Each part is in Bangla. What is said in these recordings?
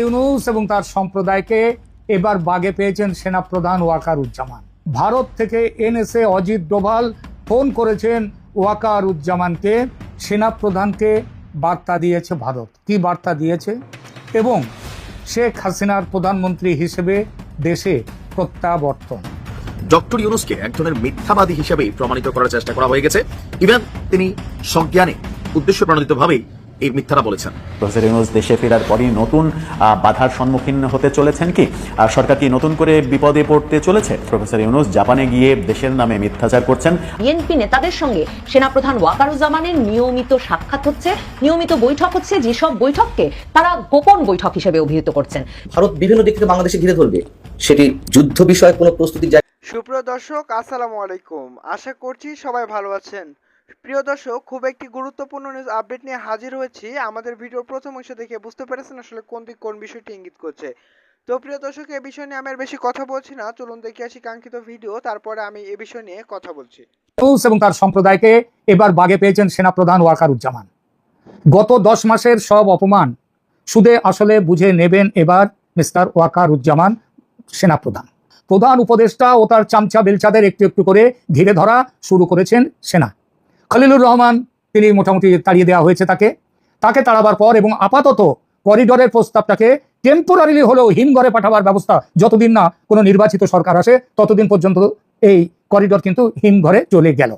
ইউনুস এবং তার সম্প্রদায়কে এবার বাগে পেয়েছেন সেনাপ্রধান ওয়াকারুজ্জামান। ভারত থেকে এনএসএ অজিত ডোভাল ফোন করেছেন ওয়াকার ওয়াকারুজ্জামানকে। সেনাপ্রধানকে বার্তা দিয়েছে ভারত। কি বার্তা দিয়েছে? এবং শেখ হাসিনার প্রধানমন্ত্রী হিসেবে দেশে প্রত্যাবর্তন। ডক্টর ইউনুসকে এক ধরনের মিথ্যাবাদী হিসেবেই প্রমাণিত করার চেষ্টা করা হয়ে গেছে। ইভেন তিনি সজ্ঞানে উদ্দেশ্য প্রণোদিত ভাবেই এই মিথ্যাটা বলেছেন। প্রফেসর ইউনুস দেশে ফেরার পরই নতুন বাধার সম্মুখীন হতে চলেছেন কি? আর সরকার কি নতুন করে বিপদে পড়তে চলেছে? প্রফেসর ইউনুস জাপানে গিয়ে দেশের নামে মিথ্যাচার করছেন। বিএনপি নেতাদের সঙ্গে সেনাপ্রধান ওয়াকারুজ্জামানের নিয়মিত সাক্ষাৎ হচ্ছে নিয়মিত বৈঠক হচ্ছে যেসব বৈঠককে তারা গোপন বৈঠক হিসেবে অভিহিত করছেন। ভারত বিভিন্ন দিক থেকে বাংলাদেশে ঘিরে ধরবে। সেটি যুদ্ধ বিষয়ে কোনো প্রস্তুতি সুপ্রিয় দর্শক আসসালামু আলাইকুম। আশা করছি সবাই ভালো আছেন। প্রিয় দর্শক, খুব একটি গুরুত্বপূর্ণ নিউজ আপডেট নিয়ে হাজির হয়েছি। আমাদের ভিডিওর প্রথম অংশ দেখে বুঝতে পেরেছেন আসলে কোন দিক কোন বিষয়টি ইঙ্গিত করছে। তো প্রিয় দর্শক এই বিষয় নিয়ে আমি আর বেশি কথা বলছি না। চলুন দেখে আসি কাঙ্ক্ষিত ভিডিও তারপরে আমি এ বিষয় নিয়ে কথা বলছি। এবং তার সম্প্রদায়কে এবার বাগে পেয়েছেন সেনাপ্রধান ওয়াকারুজ্জামান। গত দশ মাসের সব অপমান সুদে আসলে বুঝে নেবেন এবার মিস্টার ওয়াকারুজ্জামান সেনাপ্রধান। প্রধান উপদেষ্টা ও তার চামচা বেলচাদের একটু একটু করে ঘিরে ধরা শুরু করেছেন সেনা। খলিলুর রহমান, তিনি মোটামুটি তাড়িয়ে দেওয়া হয়েছে তাকে। তাকে তাড়াবার পর এবং আপাতত করিডোরের প্রস্তাবটাকে টেম্পোরারিলি হলেও হিমঘরে পাঠাবার ব্যবস্থা যতদিন না কোনো নির্বাচিত সরকার আসে, ততদিন পর্যন্ত এই করিডোর কিন্তু হিমঘরে চলে গেল।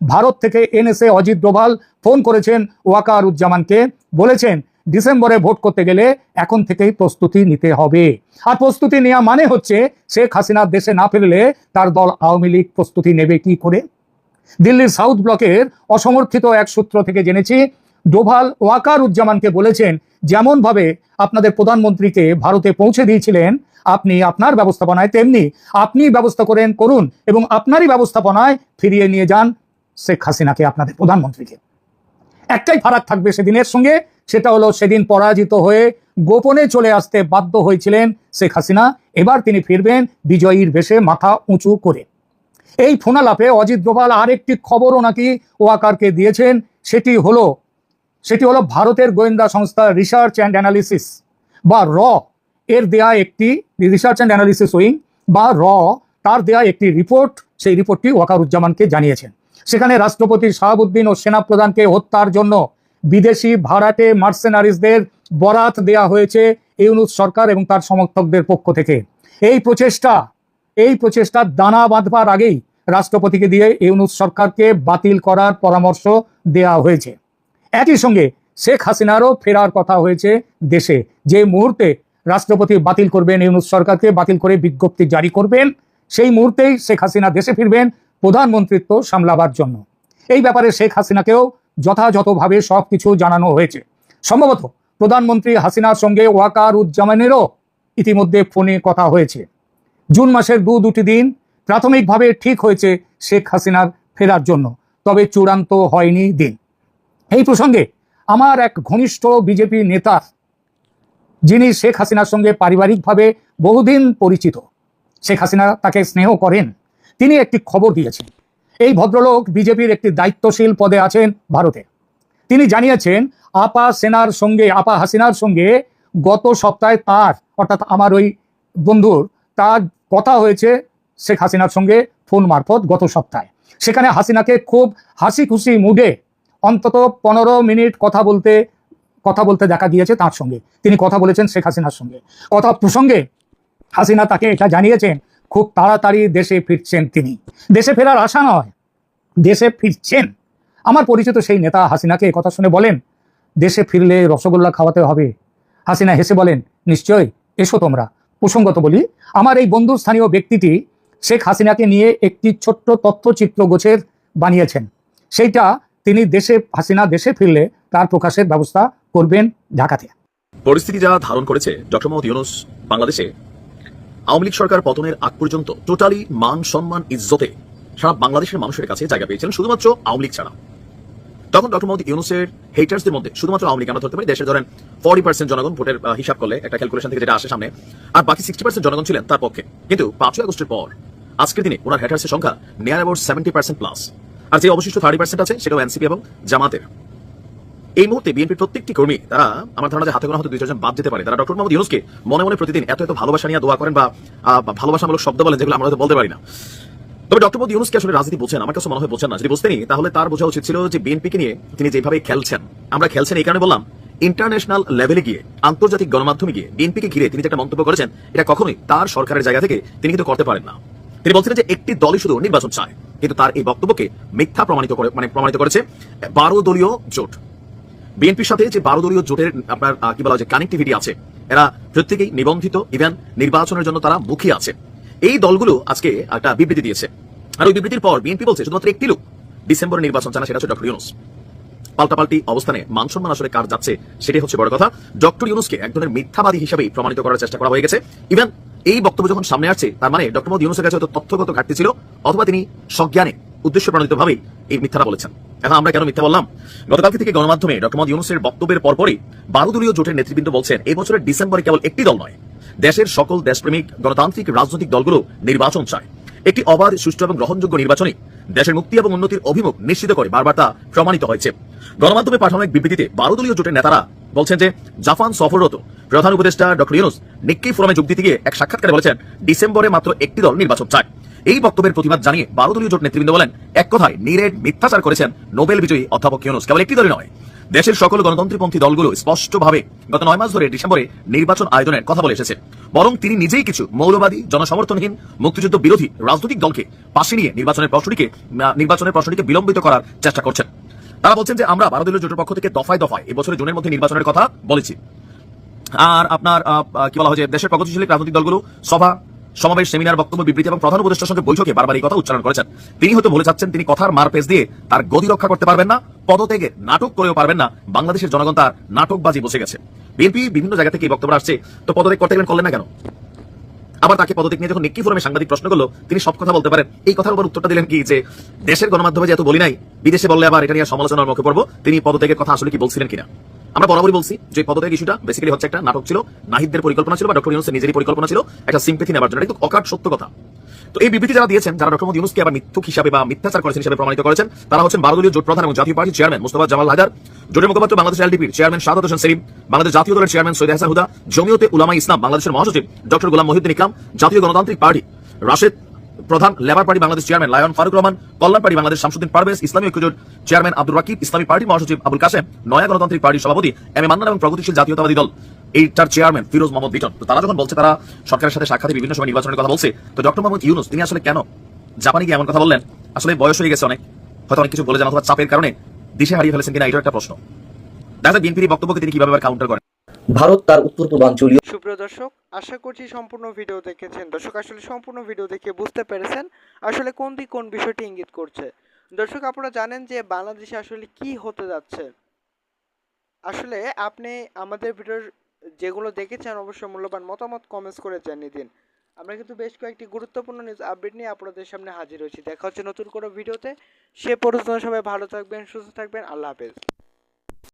ভারত থেকে এনএসএ অজিত ডোভাল ফোন করেছেন ওয়াকারুজ্জামানকে, বলেছেন, ডিসেম্বরে ভোট করতে গেলে এখন থেকেই প্রস্তুতি নিতে হবে। আর প্রস্তুতি নেওয়া মানে হচ্ছে শেখ হাসিনা দেশে না ফিরলে তার দল আওয়ামী লীগ প্রস্তুতি নেবে কি করে? দিল্লির সাউথ ব্লকের অসমর্থিত এক সূত্র থেকে জেনেছি, ডোভাল ওয়াকারুজ্জামানকে বলেছেন, যেমনভাবে আপনাদের প্রধানমন্ত্রীকে ভারতে পৌঁছে দিয়েছিলেন, আপনি আপনার ব্যবস্থাপনায় তেমনি আপনি ব্যবস্থা করেন, করুন এবং আপনারই ব্যবস্থাপনায় ফিরিয়ে নিয়ে যান শেখ হাসিনাকে আপনাদের প্রধানমন্ত্রীকে। একটাই ফারাক থাকবে সেদিনের সঙ্গে, সেটা হলো সেদিন পরাজিত হয়ে গোপনে চলে আসতে বাধ্য হয়েছিলেন শেখ হাসিনা। এবার তিনি ফিরবেন বিজয়ীর বেশে মাথা উঁচু করে। এই ফোনালাপে অজিত ডোভাল আরেকটি খবরও নাকি ওয়াকারকে দিয়েছেন, সেটি হলো সেটি হলো ভারতের গোয়েন্দা সংস্থা রিসার্চ অ্যান্ড অ্যানালিসিস বা র, এর দেয়া একটি রিসার্চ অ্যান্ড অ্যানালিসিস উইং বা র, তার দেয়া একটি রিপোর্ট, সেই রিপোর্টটি ওয়াকারুজ্জামানকে জানিয়েছেন। সেখানে রাষ্ট্রপতি শাহাবুদ্দিন ও সেনাপ্রধানকে হত্যার জন্য বিদেশি ভাড়াটে মার্সেনারিজদের বরাত দেয়া হয়েছে ইউনুস সরকার এবং তার সমর্থকদের পক্ষ থেকে। এই প্রচেষ্টা এই প্রচেষ্টা দানা বাঁধবার আগেই রাষ্ট্রপতিকে দিয়ে ইউনুস সরকারকে বাতিল করার পরামর্শ দেয়া হয়েছে। একই সঙ্গে শেখ হাসিনারও ফেরার কথা হয়েছে দেশে। যে মুহূর্তে রাষ্ট্রপতি বাতিল করবেন, ইউনুস সরকারকে বাতিল করে বিজ্ঞপ্তি জারি করবেন, সেই মুহূর্তেই শেখ হাসিনা দেশে ফিরবেন প্রধানমন্ত্রিত্ব সামলাবার জন্য। এই ব্যাপারে শেখ হাসিনাকেও যথাযথভাবে সব কিছু জানানো হয়েছে। সম্ভবত প্রধানমন্ত্রী হাসিনার সঙ্গে ওয়াকার উজ্জামানেরও ইতিমধ্যে ফোনে কথা হয়েছে। জুন মাসের দু দুটি দিন প্রাথমিকভাবে ঠিক হয়েছে শেখ হাসিনার ফেরার জন্য, তবে চূড়ান্ত হয়নি দিন। এই প্রসঙ্গে আমার এক ঘনিষ্ঠ বিজেপি নেতা, যিনি শেখ হাসিনার সঙ্গে পারিবারিকভাবে বহুদিন পরিচিত, শেখ হাসিনা তাকে স্নেহ করেন, তিনি একটি খবর দিয়েছেন। এই ভদ্রলোক বিজেপির একটি দায়িত্বশীল পদে আছেন ভারতে। তিনি জানিয়েছেন, আপা সেনার সঙ্গে, আপা হাসিনার সঙ্গে গত সপ্তাহে তার, অর্থাৎ আমার ওই বন্ধুর তার কথা হয়েছে শেখ হাসিনার সঙ্গে ফোন মারফত গত সপ্তাহে। সেখানে হাসিনাকে খুব হাসি খুশি মুডে অন্তত পনেরো মিনিট কথা বলতে কথা বলতে দেখা গিয়েছে তার সঙ্গে। তিনি কথা বলেছেন শেখ হাসিনার সঙ্গে। কথা প্রসঙ্গে হাসিনা তাকে এটা জানিয়েছেন, খুব তাড়াতাড়ি দেশে ফিরছেন তিনি। দেশে ফেরার আশা নয়, দেশে ফিরছেন। আমার পরিচিত সেই নেতা হাসিনাকে কথা শুনে বলেন, দেশে ফিরলে রসগোল্লা খাওয়াতে হবে। হাসিনা হেসে বলেন নিশ্চয় এসো তোমরা। প্রসঙ্গত বলি, আমার এই বন্ধু স্থানীয় ব্যক্তিটি শেখ হাসিনাকে নিয়ে একটি ছোট্ট তথ্যচিত্র গোছের বানিয়েছেন। সেইটা তিনি দেশে, হাসিনা দেশে ফিরলে তার প্রকাশের ব্যবস্থা করবেন ঢাকাতে। পরিস্থিতি যা ধারণ করেছে ডক্টর মোহাম্মদ ইউনুস বাংলাদেশে, আওয়ামী লীগ সরকার পতনের আগ পর্যন্ত টোটালি মান, সম্মান, ইজ্জতে সারা বাংলাদেশের মানুষের কাছে জায়গা পেয়েছিলেন শুধুমাত্র আওয়ামী লীগ ছাড়া। তখন ডক্টর মোহাম্মদ ইউনুসের হেটার্সদের মধ্যে শুধুমাত্র আওয়ামী লীগ, আমরা ধরতে পারি, দেশের ধরেন ফর্টি পার্সেন্ট জনগণ ভোটের হিসাব করলে একটা ক্যালকুলেশন থেকে যেটা আসে সামনে, আর বাকি সিক্সটি পার্সেন্ট জনগণ ছিলেন তার পক্ষে। কিন্তু পাঁচই আগস্টের পর, আজকের দিনে ওনার হেটার্সের সংখ্যা near about seventy percent plus আর যে অবশিষ্ট থার্টি পার্সেন্ট আছে, সেটাও এনসিপি এবং জামাতের। এই মুহূর্তে বিএনপির প্রত্যেকটি কর্মী, তারা আমার ধারণা যে হাতে গোনা হয়তো দুই চারজন বাদ যেতে পারে। তারা ডক্টর মোহাম্মদ ইউনুসকে মনে মনে প্রতিদিন এত এত ভালোবাসা নিয়ে দোয়া করেন বা ভালোবাসামূলক শব্দ বলেন যেগুলো আমরা হয়তো বলতে পারি না। তবে ডক্টর মোদী ইউনুসকে আসলে রাজনীতি বোঝেন, আমার কাছে মনে হয় বোঝেন না। যদি বুঝতেনি তাহলে তার বোঝা উচিত ছিল যে বিএনপিকে নিয়ে তিনি যেভাবে খেলছেন, আমরা খেলছেন এই কারণে বললাম ইন্টারন্যাশনাল লেভেলে গিয়ে, আন্তর্জাতিক গণমাধ্যমে গিয়ে বিএনপিকে ঘিরে তিনি যে একটা মন্তব্য করেছেন, এটা কখনোই তার সরকারের জায়গা থেকে তিনি কিন্তু করতে পারেন না। তিনি বলছিলেন যে একটি দলই শুধু নির্বাচন চায়, কিন্তু তার এই বক্তব্যকে মিথ্যা প্রমাণিত করে মানে প্রমাণিত করেছে বারো দলীয় জোট। বিএনপির সাথে যে বারো দলীয় জোটের আপনার কি বলা হয় যে কানেক্টিভিটি আছে, এরা প্রত্যেকেই নিবন্ধিত ইভেন নির্বাচনের জন্য তারা মুখী আছে। এই দলগুলো আজকে একটা বিবৃতি দিয়েছে। আর ওই বিবৃতির পর বিএনপি বলছে, শুধুমাত্র একটি লোক ডিসেম্বরে নির্বাচন চানা সেটা হচ্ছে ডক্টর ইউনুস। পাল্টাপাল্টি অবস্থানে মান সম্মান আসলে কার যাচ্ছে, সেটাই হচ্ছে বড় কথা। ডক্টর ইউনুসকে এক ধরনের মিথ্যাবাদী হিসেবেই প্রমাণিত করার চেষ্টা করা হয়ে গেছে। ইভেন এই বক্তব্য যখন সামনে আসছে, তার মানে ডক্টর মোহাম্মদ ইউনুসের কাছে তথ্যগত ঘাটতি ছিল, অথবা তিনি সজ্ঞানে উদ্দেশ্য প্রণোদিত ভাবেই এই মিথ্যাটা বলেছেন। এখন আমরা কেন মিথ্যা বললাম? গতকালকে থেকে গণমাধ্যমে ডক্টর মোহাম্মদ ইউনুসের বক্তব্যের পরপরই বারো দলীয় জোটের নেতৃবৃন্দ বলছেন, এই বছরের ডিসেম্বরে কেবল একটি দল নয় দেশের সকল দেশপ্রেমিক গণতান্ত্রিক রাজনৈতিক দলগুলো নির্বাচন চায়। একটি অবাধ, সুষ্ঠু এবং গ্রহণযোগ্য নির্বাচনে দেশের মুক্তি এবং উন্নতির অভিমুখ নিশ্চিত করে, বারবার তা প্রমাণিত হয়েছে। গণমাধ্যমে পাঠানো এক বিবৃতিতে বারো দলীয় জোটের নেতারা বলছেন যে জাপান সফররত প্রধান উপদেষ্টা ডক্টর ইউনুস নিক্কি ফোরামে যোগ দিতে গিয়ে এক সাক্ষাৎকারে বলেছেন, ডিসেম্বরে মাত্র একটি দল নির্বাচন চায়। এই বক্তব্যের প্রতিবাদ জানিয়ে বারো দলীয় জোট নেতৃবৃন্দ বলেন, এক কথায় নিরেট মিথ্যাচার করেছেন নোবেল বিজয়ী অধ্যাপক ইউনুস, কেবল একটি দলই নয়। দেশের সকল গণতন্ত্রীপন্থী দলগুলো স্পষ্টভাবে গত নয় মাস ধরে ডিসেম্বরে নির্বাচন আয়োজনের কথা বলে এসেছে। বরং তিনি নিজেই কিছু মৌলবাদী, জনসমর্থনহীন, মুক্তিযুদ্ধ বিরোধী রাজনৈতিক দলকে পাশে নিয়ে নির্বাচনের প্রশ্নটিকে নির্বাচনের প্রশ্নটিকে বিলম্বিত করার চেষ্টা করছেন। তারা বলছেন যে আমরা দলীয় জোটের পক্ষ থেকে দফায় দফায় এবছরের জুনের মধ্যে নির্বাচনের কথা বলেছি। আর আপনার কি বলা হয় দেশের প্রগতিশীল রাজনৈতিক দলগুলো সভা, সমাবেশ, সেমিনার, বক্তব্য, বিবৃতি এবং প্রধান উপদেষ্টার সঙ্গে বৈঠকে বারবার এই কথা উচ্চারণ করেছেন। তিনি হয়তো বলে যাচ্ছেন, তিনি কথার মার পেজ দিয়ে তার গতি রক্ষা করতে পারবেন না। পদত্যাগে নাটক করেও পারবেন না বাংলাদেশের জনগণ তার নাটকবাজি বসে গেছে। বিএনপি বিভিন্ন জায়গা থেকে বক্তব্য আসছে, তো পদত্যাগ করতে গেলেন করলেন না কেন? আবার তাকে পদত্যাগ নিয়ে যখন নিক্কি ফোরামে সাংবাদিক প্রশ্ন করল, তিনি সব কথা বলতে পারেন। এই কথার উপর উত্তরটা দিলেন কি যে, দেশের গণমাধ্যমে এত বলি নাই, বিদেশে বললে আবার এটা নিয়ে সমালোচনার মুখে পড়ব, তিনি পদত্যাগের কথা আসলে কি বলছিলেন কিনা? আমরা বরাবরই বলছি যে পদত্যাগ ইস্যুটা বেসিক্যালি হচ্ছে একটা নাটক ছিল, নাহিদদের পরিকল্পনা ছিল বা ডক্টর ইউনুসের নিজেরই পরিকল্পনা ছিল, একটা সিম্পেথি নেবার জন্য। কিন্তু অকাট সত্য কথা। তো এই বিবৃতি যারা দিয়েছেন, যারা ডক্টর মোহাম্মদ ইউনুসকে আবার মিথ্যুক হিসাবে বা মিথ্যাচার করেছেন হিসাবে প্রমাণিত করেছেন, তারা হচ্ছেন বারো দলীয় জোট প্রধান এবং জাতীয় পার্টির চেয়ারম্যান মুস্তফা জামাল হায়দার, জোটের মুখপাত্র বাংলাদেশ এলডিপির চেয়ারম্যান সাদাত হোসেন সেলিম, বাংলাদেশ জাতীয় দলের চেয়ারম্যান সৈয়দ হাসান হুদা, জমিয়তে উলামা ইসলাম, বাংলাদেশের মহাসচিব ডক্টর গোলাম মহিউদ্দিন ইকলাম জাতীয় Gonotantrik party Rashed Pradhan labour party Bangladesh chairman lion Faruk Rahman, Kalyan party Bangladesh Shamsuddin Parvez, Islami Oikyajote chairman Abdul Rakib ইসলামী পার্টি মহাসচিব আবুল কাসেম নয়া গণতান্ত্রিক পার্টির সভাপতি এম এ মান্নান এবং প্রগতিশীল জাতীয়তাবাদী দল এইটার চেয়ারম্যান ফিরোজ মোহাম্মদ বিটন। তো তারা যখন বলছে তারা সরকারের সাথে সাক্ষাতে বিভিন্ন সময় নির্বাচনের কথা বলছে, তো ডক্টর মোহাম্মদ ইউনুস, তিনি আসলে কেন? জাপানে গিয়ে এমন কথা বললেন? আসলে বয়স হয়ে গেছে অনেক। হয়তো অনেক কিছু বলে যান অথবা চাপের কারণে দিশে হারিয়ে ফেলেছেন কিনা এটাও একটা প্রশ্ন। দেখা যায় বিএনপির বক্তব্যকে তিনি কীভাবে কাউন্টার করেন। ভারত তার উত্তর পূর্বাঞ্চলীয় সুপ্রিয় দর্শক, আশা করছি সম্পূর্ণ ভিডিও দেখেছেন। দর্শক, আসলে সম্পূর্ণ ভিডিও দেখে বুঝতে পেরেছেন আসলে কোন দিক কোন বিষয়টি ইঙ্গিত করছে। দর্শক, আপনারা জানেন যে বাংলাদেশে আসলে কি হতে যাচ্ছে? আসলে আপনি আমাদের ভিডিওর যেগুলো দেখেছেন অবশ্যই মূল্যবান মতামত কমেন্টস করে জানিয়ে দিন। আমরা কিন্তু বেশ কয়েকটি গুরুত্বপূর্ণ নিউজ আপডেট নিয়ে আপনাদের সামনে হাজির হয়েছি। দেখা হচ্ছে নতুন কোনো ভিডিওতে। সে পর্যন্ত সবাই ভালো থাকবেন, সুস্থ থাকবেন। আল্লাহ হাফেজ।